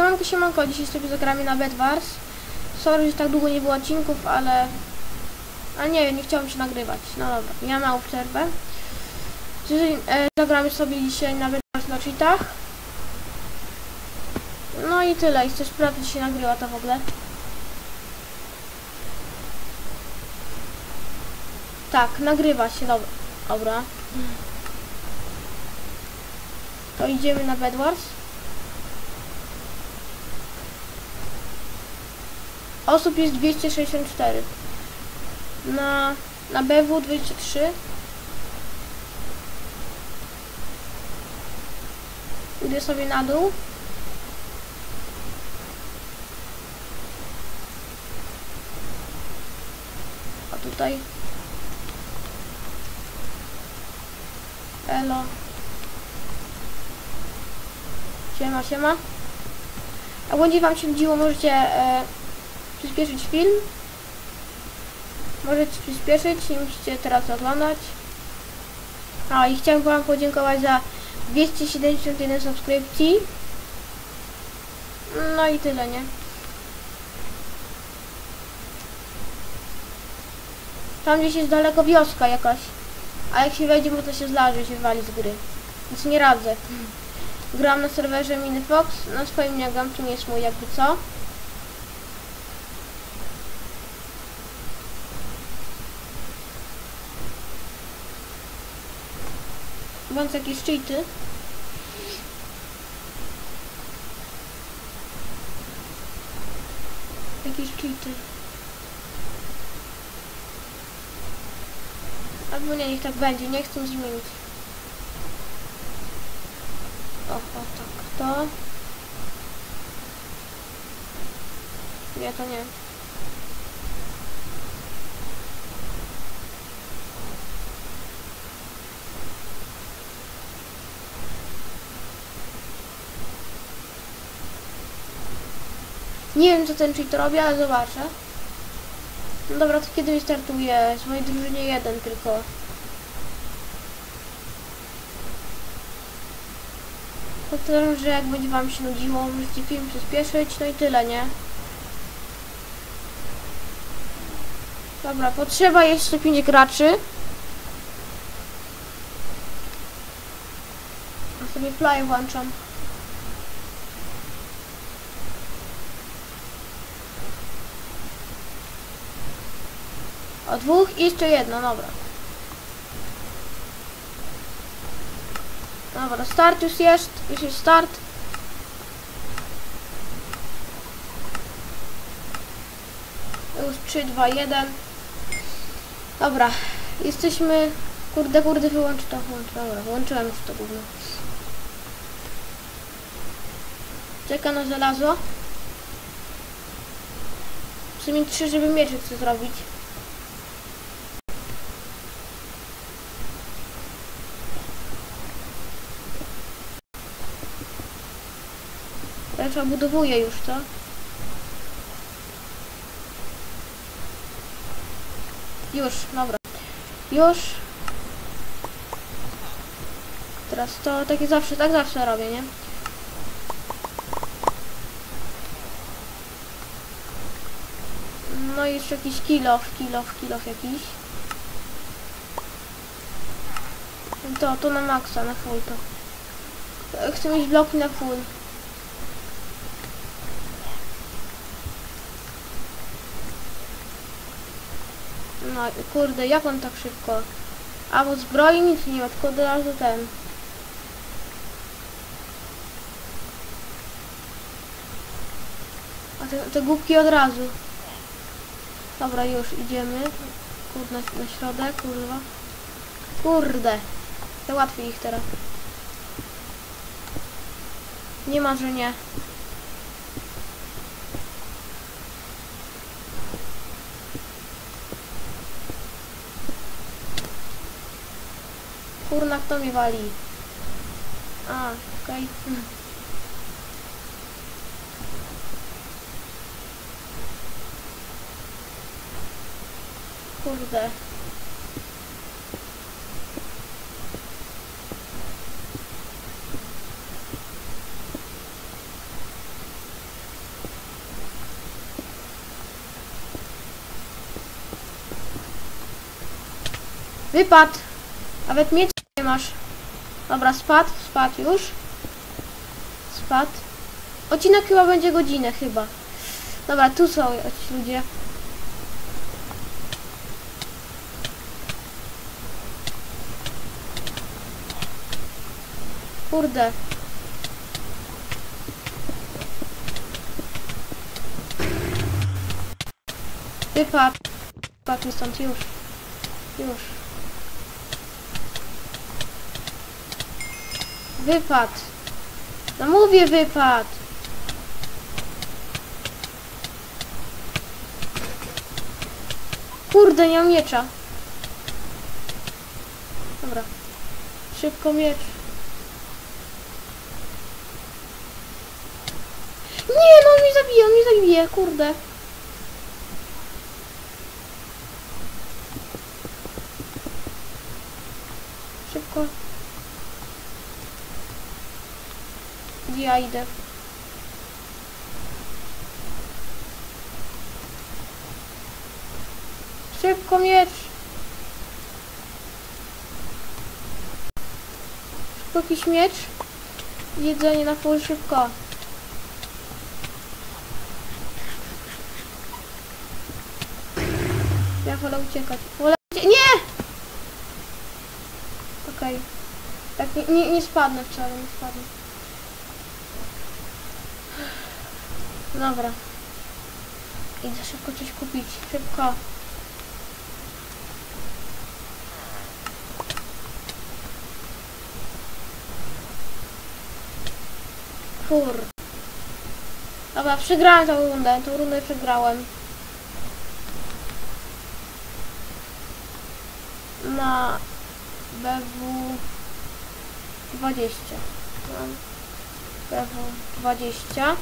siemanko, siemanko, dzisiaj sobie zagramy na Bedwars. Sorry, że tak długo nie było odcinków, ale... Ale nie wiem, nie chciałam się nagrywać. No dobra, ja małą przerwę. Czyli, e, zagramy sobie dzisiaj na Bedwars na cheatach. No i tyle, i chcę sprawdzić, czy się nagrywa to w ogóle. Tak, nagrywa się, dobra. Dobra. To idziemy na Bedwars. Osób jest 264. Na, na BW 23. Idę sobie na dół. A tutaj. Elo. Siema, siema. A będzie wam się nudziło, możecie e, przyspieszyć film. Możecie przyspieszyć, nie musicie teraz oglądać. A i chciałem wam podziękować za 271 subskrypcji. No i tyle, nie? Tam gdzieś jest daleko wioska jakaś. A jak się wejdzie, bo to się zlarzy, się wali z gry. Więc nie radzę. Gram na serwerze Minifox, na swoim nie gram, tu nie jest mój jakby co. Bądź jakieś cheaty. Jakieś cheaty. Albo nie, niech tak będzie, nie chcę zmienić. O, o, tak, to. Nie, to nie. Nie wiem, co ten cheat robi, ale zobaczę. No dobra, to kiedy wystartuje? Z mojej drużynie jeden tylko. Powtarzam, że jak będzie wam się nudziło, możecie film przyspieszyć, no i tyle, nie? Dobra, potrzeba jeszcze 5 graczy. A sobie play włączam. Dwóch i jeszcze jedno, dobra. Dobra, start już jest, już jest start. Już 3, 2, 1. Dobra, jesteśmy... Kurde, kurde, wyłącz to, włącz, dobra, włączyłem już to gówno. Czeka na żelazo. W sumie 3, żeby mieczyk chcę zrobić. Ja budowuję już, co? Już, dobra. Już. Teraz to takie zawsze, tak zawsze robię, nie? No i jeszcze jakiś kilof, kilof, kilof jakiś. To, to na maksa, na full to. Chcę mieć bloki na full. No kurde, jak on tak szybko? A bo zbroi nic nie ma, tylko od razu ten. A te, te głupki od razu. Dobra, już idziemy. Kurde, na, środek, kurwa. Kurde. Załatwię ich teraz. Nie ma, że nie. kurna kto mi wali? A, okej. Okay. Kurde. Wypad! Nawet mieć Dobra, spadł, spadł już. Spadł. Odcinek chyba będzie godzinę chyba. Dobra, tu są ci ludzie. Kurde. Wypad. Wypad mi stąd już. Już. Wypad. No mówię wypad. Kurde, nie mam miecza. Dobra. Szybko miecz. Nie, no on mnie zabije, on mnie zabije, kurde. Szybko. Gdzie ja idę? Szybko miecz. Szybko jakiś miecz. Jedzenie na pół szybko. Ja wolę uciekać. Wolę ucie Nie! Okej. Tak, nie, nie, nie spadnę wcale, nie spadnę. Dobra. Idę szybko coś kupić. Szybko. Kur. Dobra, przegrałem tą rundę. Tą rundę przegrałem. Na BW 20. Mam BW 20.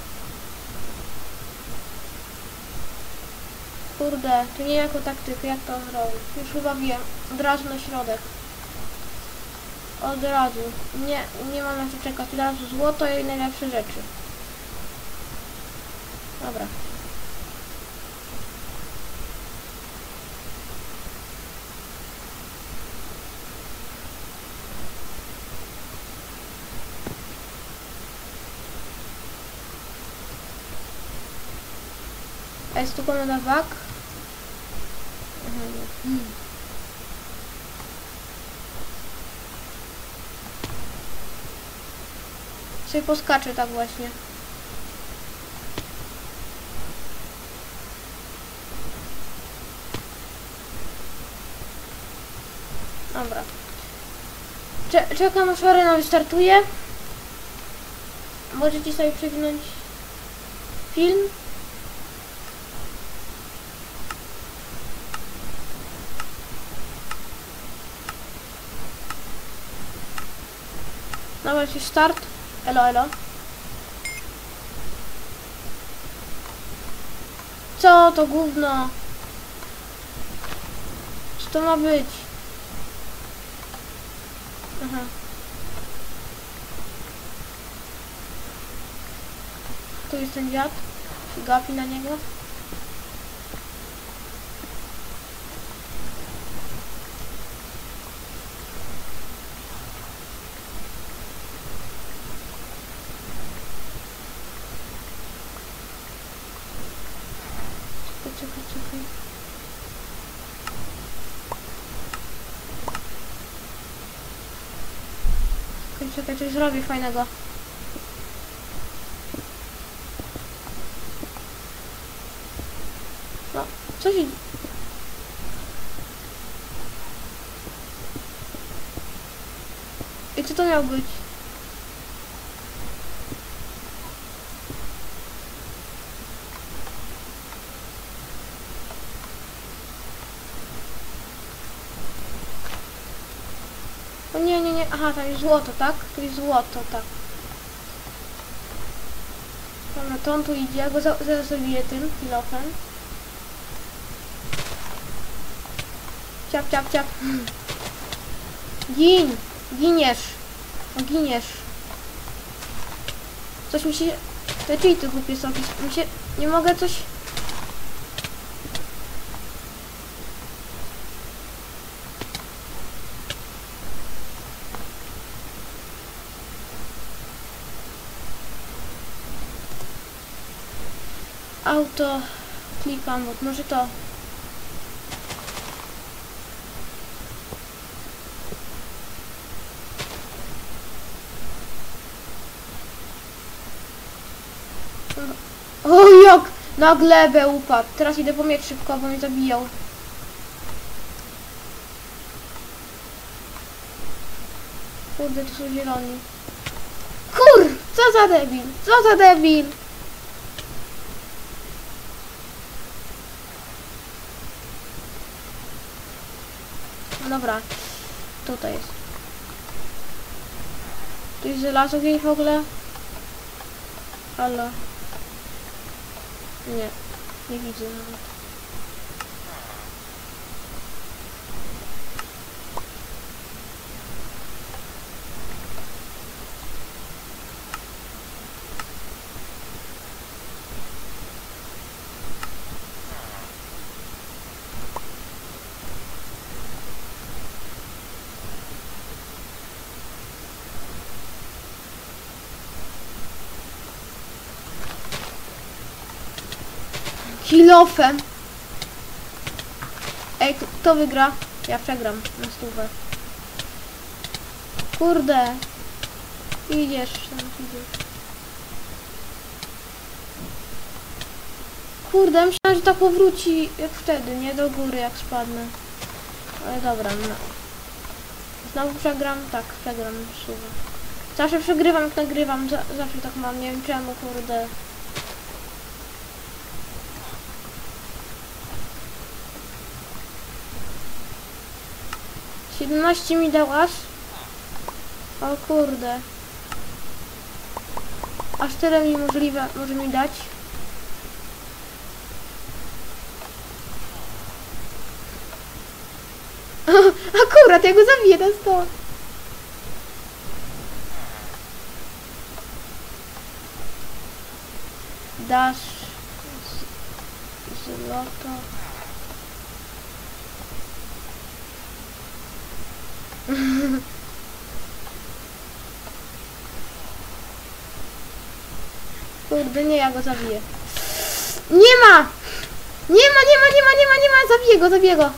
Kurde, tu nie jako taktykę, jak to zrobić? Już chyba wiem. Od razu na środek. Od razu. Nie, nie mam na co czekać. Od razu złoto i najlepsze rzeczy. Dobra. Jest tu komenda wag? Sobie poskaczę tak właśnie. Dobra. Cze czekam aż arena wystartuje. Możecie sobie przewinąć film. Dobra, już start. Elo, elo. Co to gówno? Co to ma być? Aha. Tu jest ten dziad. Gapi na niego. Czekaj, czekaj, czekaj. Czekaj, coś zrobię fajnego. No, coś... I co to miał być? O nie, nie, nie. Aha, tam jest złoto, tak? Tu jest złoto, tak. Dobra, to on tu idzie, ja go za zaraz zabiję tym kilofem. Ciap, ciap, ciap. Gin! Giniesz! No, giniesz. Coś mi się... Te cheaty głupie są. Mi się... Nie mogę coś... auto klikam, może to. O jak na glebę upadł. Teraz idę po miecz szybko, bo mnie zabijał. Kurde, to są zieloni. Kur! Co za debil? Co za debil? Dobra. Tutaj jest. Tu jest żelazo gdzieś w ogóle? Halo? Nie. Nie widzę nawet. Kilofem. Ej, kto wygra? Ja przegram na stówę. Kurde. Idziesz, tam idziesz. Kurde, myślałam, że tak powróci jak wtedy, nie do góry jak spadnę. Ale dobra, no. Znowu przegram? Tak, przegram. Zawsze przegrywam jak nagrywam, za, zawsze tak mam, nie wiem czemu, kurde. 17 mi dałaś? O kurde. Aż tyle mi możliwe, może mi dać? Akurat, ja go zabiję na sto. Dasz złoto. Kurde, nie, ja go zabiję. Nie ma! Nie ma, nie ma, nie ma, nie ma, nie ma! Zabiję go, zabiję go!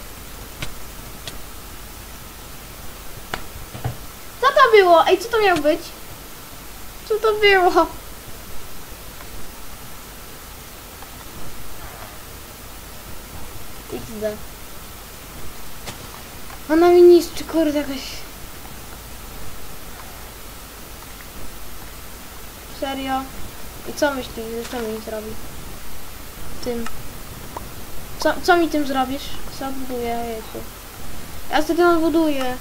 Co to było? Ej, co to miało być? Co to było? XD. Ona mi niszczy, kurde, jakaś... Serio? I co myślisz, że co mi zrobi? Tym. Co, co mi tym zrobisz? Co buduję? Jezu. Ja sobie to buduję.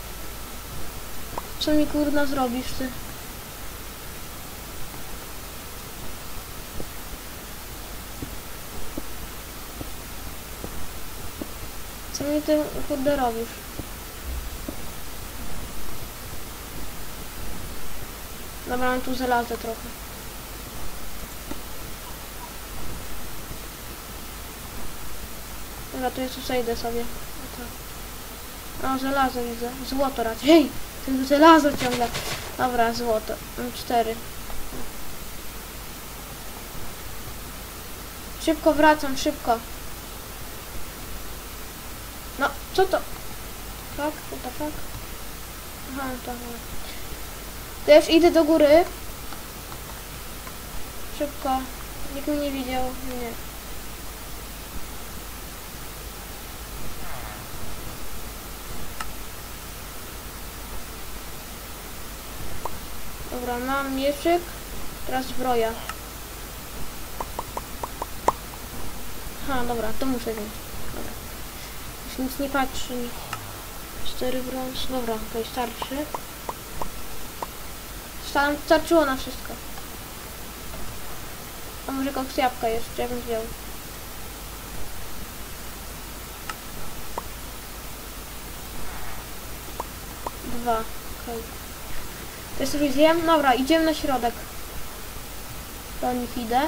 Co mi kurna zrobisz ty? Co mi ty kurde robisz? Dobra, tu żelazo trochę. Dobra, tu jest przejdę sobie. O, o, żelazo widzę. Złoto raczej. Hej! Ten żelazo ciągle. Dobra, złoto. Mam cztery. Szybko wracam, szybko. No, co to? Fuck, what the fuck? Aha, to aha. Też idę do góry. Szybko. Nikt mnie nie widział. Nie. Dobra, mam mieczyk. Teraz zbroja. Aha, dobra, to muszę wziąć. Dobra. Już nic nie patrzy. Cztery brąz. Dobra, okej, starczy. Staram, starczyło na wszystko. A może koks jabłka jeszcze, bym wziął. Dwa, okej. To jest już zjem? Dobra, idziemy na środek. Do nich idę.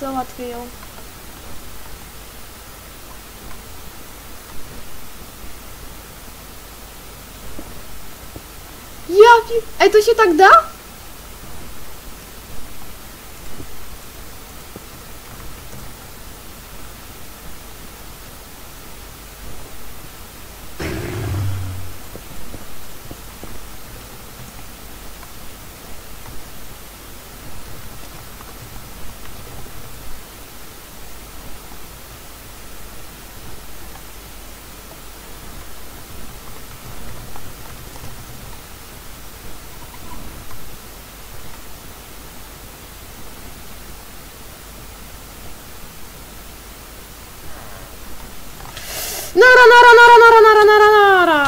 Załatwię ją. To się tak da? Nara, nara, nara, nara, nara, nara, nara.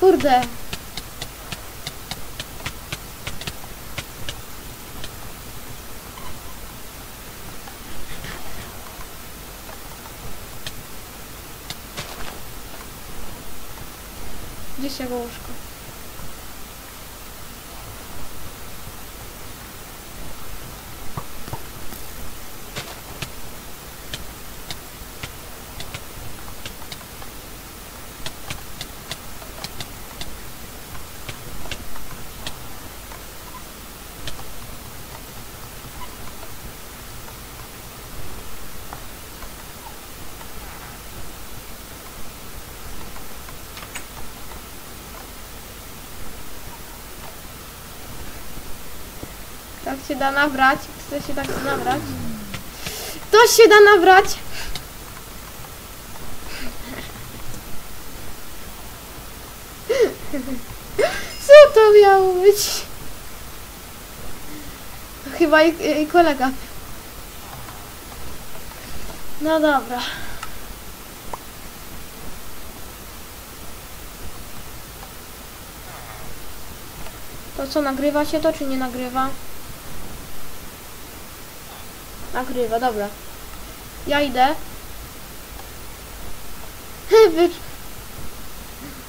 Kurde. Tak się da nabrać. Kto się tak nabrać? To się da nabrać. Co to miało być? Chyba i, i kolega. No dobra. To co, nagrywa się to, czy nie nagrywa? Nagrywa, dobra. Ja idę. Wy...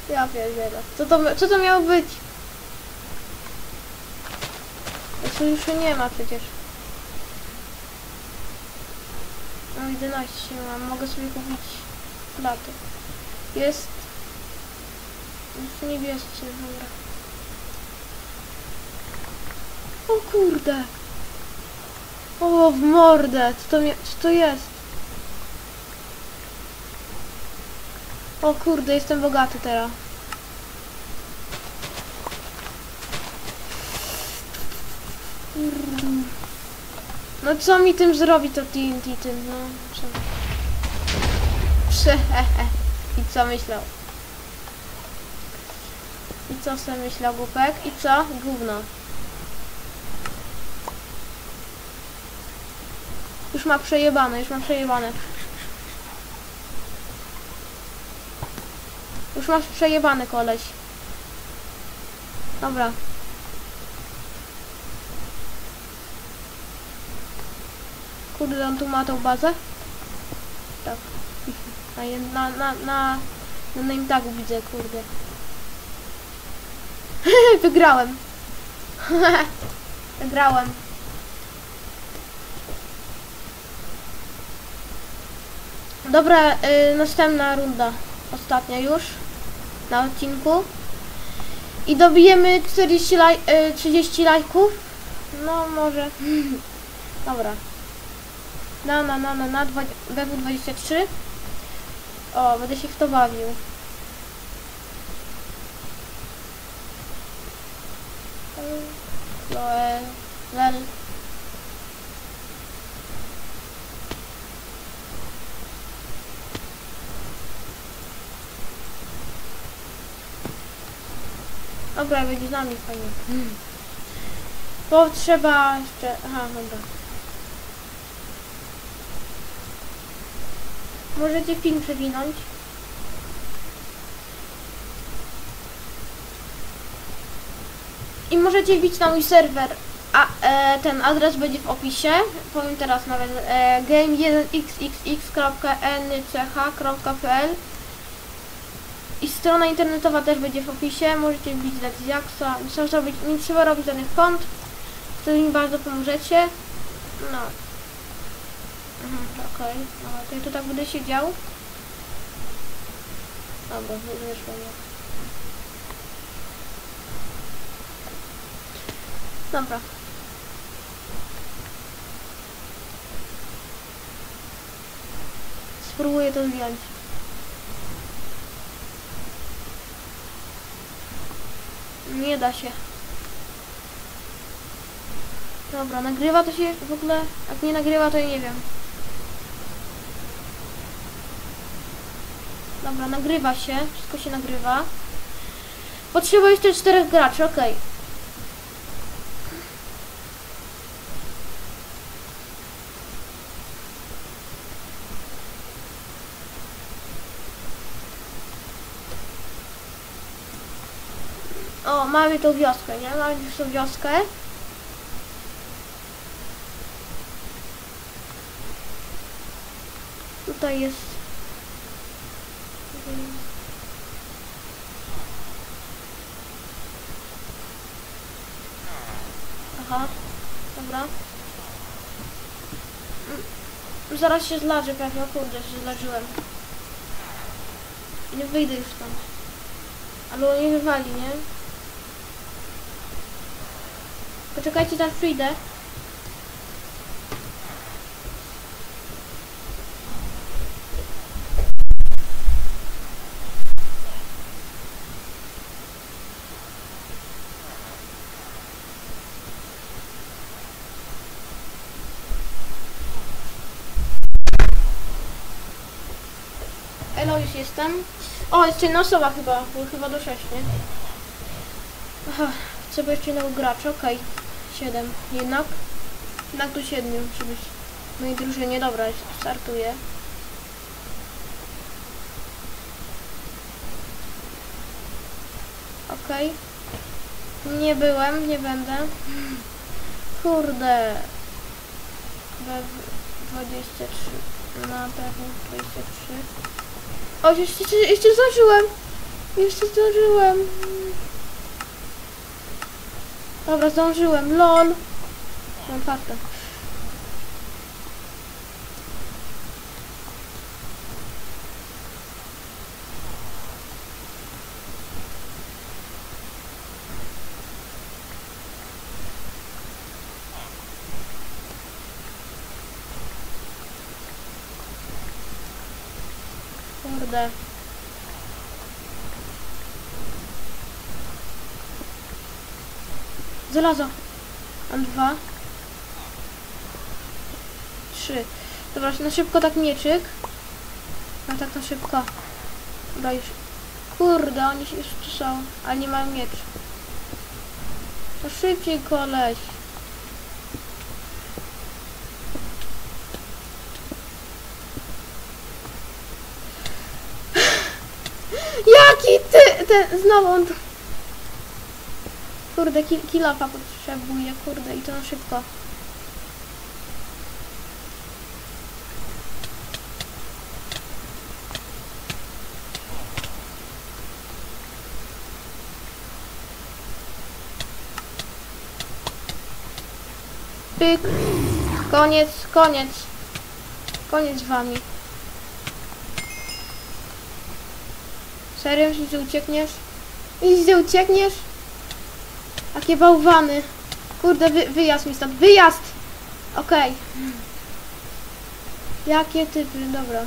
Ja pierdzielę. Co to, co to miało być? To już nie ma przecież. Mam 11 mam, mogę sobie kupić laty. Jest... Jest niebiescy, dobra. O kurde! O, w mordę! Co to, co to jest? O kurde, jestem bogaty teraz. No co mi tym zrobi to TNT tym, no? Prze I co myślał? I co sobie myślał głupek? I co? Gówno. Już ma przejebane, już ma przejebane. Już masz przejebany koleś. Dobra. Kurde, on tu ma tą bazę? Tak. Na, na, na, na name tagu widzę, kurde. Wygrałem. Wygrałem. Dobra, y, następna runda. Ostatnia już. Na odcinku. I dobijemy 40 laj, y, 30 lajków. No może. Dobra. Na, na, na, na, na, dwa- BW23. O, będę się w to bawił. Loe, lel. Dobra, będzie z nami fajnie. Bo trzeba jeszcze... Aha, dobra. Możecie film przewinąć. I możecie wbić na mój serwer. A e, ten adres będzie w opisie. Powiem teraz nawet e, game1xxx.nch.pl i strona internetowa też będzie w opisie. Możecie wbić Lexiaxa. Nie trzeba robić, nie trzeba robić żadnych kont. Wtedy mi bardzo pomożecie. No. Mhm, okej. No, to ja tu tak będę siedział. Dobra, wyszło mnie. Dobra. Spróbuję to zdjąć. Nie da się. Dobra, nagrywa to się w ogóle? Jak nie nagrywa, to ja nie wiem. Dobra, nagrywa się. Wszystko się nagrywa. Potrzeba jeszcze czterech graczy, okej. O, mamy tą wioskę, nie? Mamy już tą wioskę. Tutaj jest... Aha, dobra. Mm, Zaraz się zlażę pewnie, kurde, się zlarzyłem. Nie wyjdę już stąd. Albo nie wywali, nie? Poczekajcie, zaraz przyjdę. Elo, już jestem. O, jeszcze jedna osoba chyba, bo chyba do 6, nie? Aha, być jeszcze jednego gracza, okej. 7 jednak. Jednak do 7 musi być w mojej drużynie. Dobra, startuję. Okej. Nie byłem, nie będę. Kurde. B 23. Na pewno 23. O, jeszcze, jeszcze zdążyłem. Jeszcze zdążyłem. Dobra, zdążyłem. LOL. Mam farta. Kurde. Żelazo. Mam dwa. Trzy. Dobra, na szybko tak mieczyk. No tak na szybko. Dobra, już. Kurde, oni się już tu są, ale nie mają miecz. To szybciej, koleś. Jaki ty, ten, znowu on... Kurde, ki kilofa potrzebuje, kurde, i to na szybko. Pyk. Koniec, koniec. Koniec z wami. Serio, że uciekniesz? Że uciekniesz? Jakie bałwany. Kurde, wy, wyjazd mi stąd. Wyjazd! Okej. Jakie typy, dobra.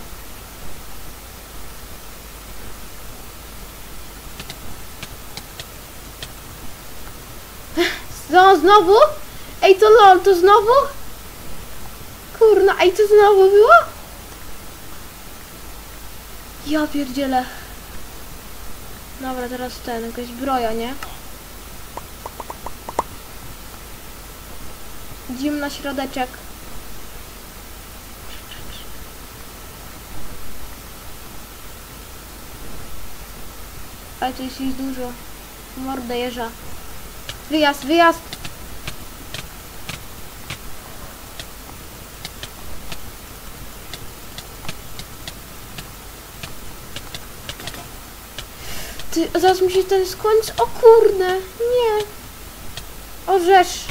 No, znowu? Ej, to lol, to znowu? Kurna, ej, to znowu było? Ja pierdzielę. Dobra, teraz ten, jakaś zbroja, nie? Idziemy na środeczek. Ale to jest ich dużo. Mordę jeża. Wyjazd, wyjazd! Ty, zaraz mi się ten skończy. O kurde, nie. Orzesz.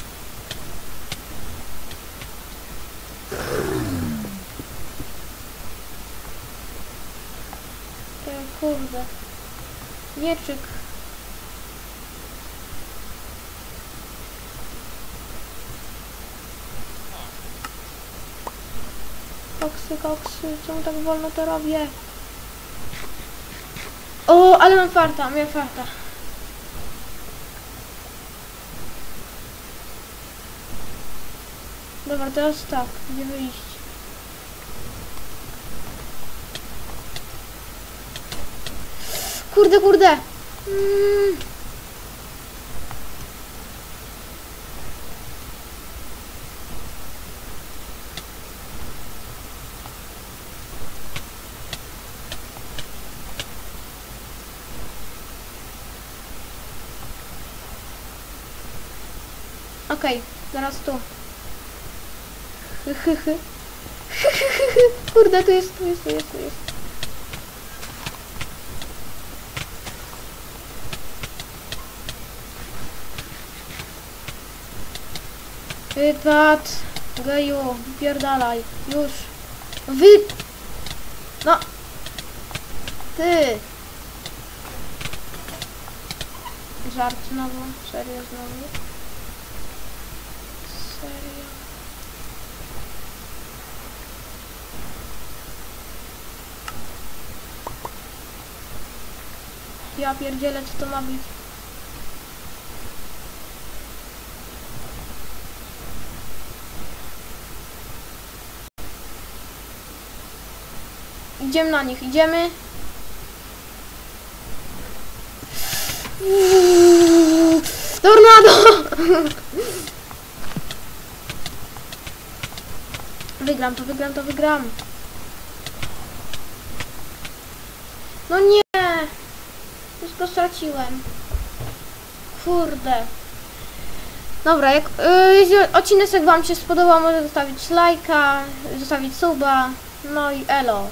Ty, kurde. Mieczyk. Koksy, koksy, czemu tak wolno to robię? O, ale mam farta, miałem farta. Dobra, teraz tak, gdzie wyjść? Mm. Okej, zaraz tu. Kurde, tu jest, tu jest, tu jest, tu jest. Wypad, geju, pierdalaj, już. Wy... No. Ty. Żart znowu, serio znowu. Serio. Ja pierdzielę, co to ma być? Idziemy na nich, idziemy. Uuu, Tornado! Wygram to, wygram to, wygram. No nie! Wszystko straciłem. Kurde. Dobra, jak yy, jeśli odcinek wam się spodobał, może zostawić lajka, zostawić suba. No i elo.